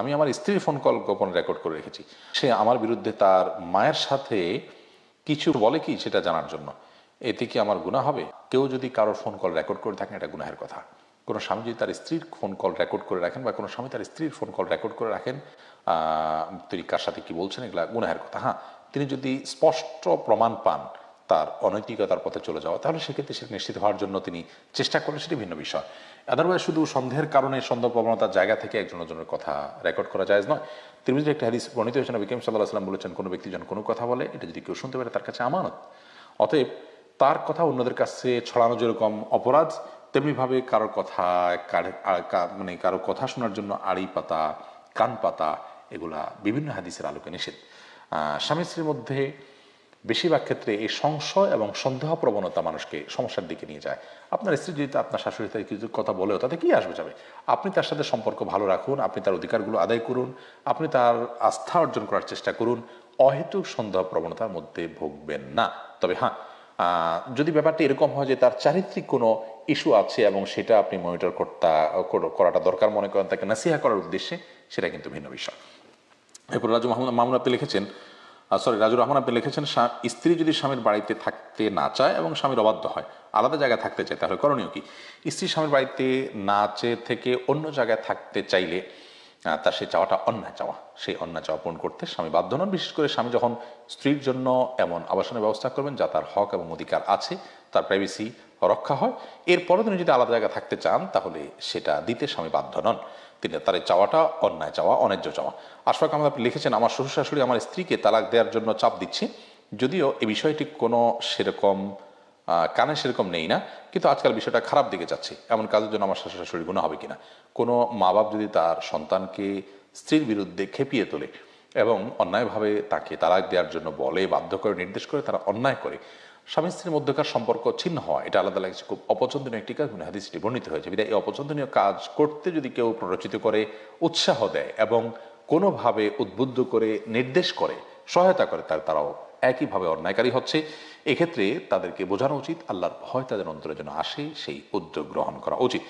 আমি আমার স্ত্রীর ফোন কল গোপন রেকর্ড করে রেখেছি। সে আমার বিরুদ্ধে তার মায়ের সাথে কিছু বলে কি সেটা জানার জন্য। এতে কি আমার গুণা হবে? কেউ যদি কারোর ফোন কল রেকর্ড করে থাকেন, এটা গুনাহের কথা। কোনো স্বামী যদি তার স্ত্রীর ফোন কল রেকর্ড করে রাখেন বা কোনো স্বামী তার স্ত্রীর ফোন কল রেকর্ড করে রাখেন তিনি কার সাথে কি বলছেন, এগুলা গুনাহের কথা হ্যাঁ? তিনি যদি স্পষ্ট প্রমাণ পান তার অনৈতিকতার পথে চলে যাওয়া, তাহলে সেক্ষেত্রে সেটা নিশ্চিত হওয়ার জন্য তিনি চেষ্টা করলে সেটি ভিন্ন বিষয়। আদারওয়াইজ শুধু সন্দেহের কারণে সন্দেহ প্রবণতার জায়গা থেকে একজন একজনের কথা রেকর্ড করা যায় নয়। তিনি একটা হাদিস প্রণীত হয়েছেন বিকিম সাল্লাহ সাল্লাম বলেছেন, কোনো ব্যক্তি যখন কোনো কথা বলে, এটা যদি কেউ শুনতে পারে তার কাছে আমানত। অতএব তার কথা অন্যদের কাছে ছড়ানো যেরকম অপরাধ, তেমনিভাবে কারোর কথা মানে কারও কথা শোনার জন্য আড়ি পাতা, কান পাতা, এগুলা বিভিন্ন হাদিসের আলোকে নিষেধ। স্বামী স্ত্রীর মধ্যে বেশিরভাগ ক্ষেত্রে এই সংশয় এবং সন্দেহ প্রবণতা মানুষকে সমস্যার দিকে নিয়ে যায়। আপনার স্ত্রী যদি আপনার শাশুড়ি তার কিছু কথা বলেও তাতে কি আসবে যাবে? আপনি তার সাথে সম্পর্ক ভালো রাখুন, আপনি তার অধিকারগুলো আদায় করুন, আপনি তার আস্থা অর্জন করার চেষ্টা করুন, অহেতুক সন্দেহ প্রবণতার মধ্যে ভুগবেন না। তবে হ্যাঁ যদি ব্যাপারটি এরকম হয় যে তার চারিত্রিক কোনো ইস্যু আছে এবং সেটা আপনি মনিটর করতা করাটা দরকার মনে করেন, তাকে নাসিহা করার উদ্দেশ্যে, সেটা কিন্তু ভিন্ন বিষয়। এরপর রাজু মাহমুদ মামুন আপনি লিখেছেন সরি রাজুর রহমান আপনি লিখেছেন স্ত্রী যদি স্বামীর বাড়িতে থাকতে না চায় এবং স্বামীর অবাধ্য হয়, আলাদা জায়গায় থাকতে চায়, তাহলে করণীয় কি? স্ত্রী স্বামীর বাড়িতে না চেয়ে থেকে অন্য জায়গায় থাকতে চাইলে তার সেই চাওয়াটা অন্যায় চাওয়া। সেই অন্যায় চাওয়া পূরণ করতে স্বামী বাধ্য নন। বিশেষ করে স্বামী যখন স্ত্রীর জন্য এমন আবাসনের ব্যবস্থা করবেন, যা তার হক এবং অধিকার আছে, তার প্রাইভেসি রক্ষা হয় এরপরও তিনি যদি আলাদা জায়গায় থাকতে চান, তাহলে সেটা দিতে স্বামী বাধ্য নন। তিনি তার চাওয়াটা অন্যায় চাওয়া, অন্যায্য চাওয়া। আশফাক আহমদ, আপনি লিখেছেন, আমার শ্বশুর শাশুড়ি আমার স্ত্রীকে তালাক দেওয়ার জন্য চাপ দিচ্ছে। যদিও এ বিষয়টি কোনো সেরকম কানে সেরকম নেই না, কিন্তু আজকাল বিষয়টা খারাপ দিকে যাচ্ছে। এমন কাজের জন্য আমার শ্বশুর শাশুড়ি গুণ হবে কিনা? কোনো মা বাপ যদি তার সন্তানকে স্ত্রীর বিরুদ্ধে খেপিয়ে তোলে এবং অন্যায়ভাবে তাকে তালাক দেওয়ার জন্য বলে, বাধ্য করে, নির্দেশ করে, তারা অন্যায় করে, স্বামী স্ত্রীর মধ্যকার সম্পর্ক ছিন্ন হওয়া, এটা আলাদা লাগছে। খুব অপছন্দনীয় একটি কাজ, মনে হাদিসটি বর্ণিত হয়েছে। এই অপছন্দনীয় কাজ করতে যদি কেউ প্ররোচিত করে, উৎসাহ দেয় এবং কোনোভাবে উদ্বুদ্ধ করে, নির্দেশ করে, সহায়তা করে তার তারাও একইভাবে অন্যায়কারী হচ্ছে। এক্ষেত্রে তাদেরকে বোঝানো উচিত, আল্লাহর ভয় তাদের অন্তরে যেন আসে, সেই উদ্যোগ গ্রহণ করা উচিত।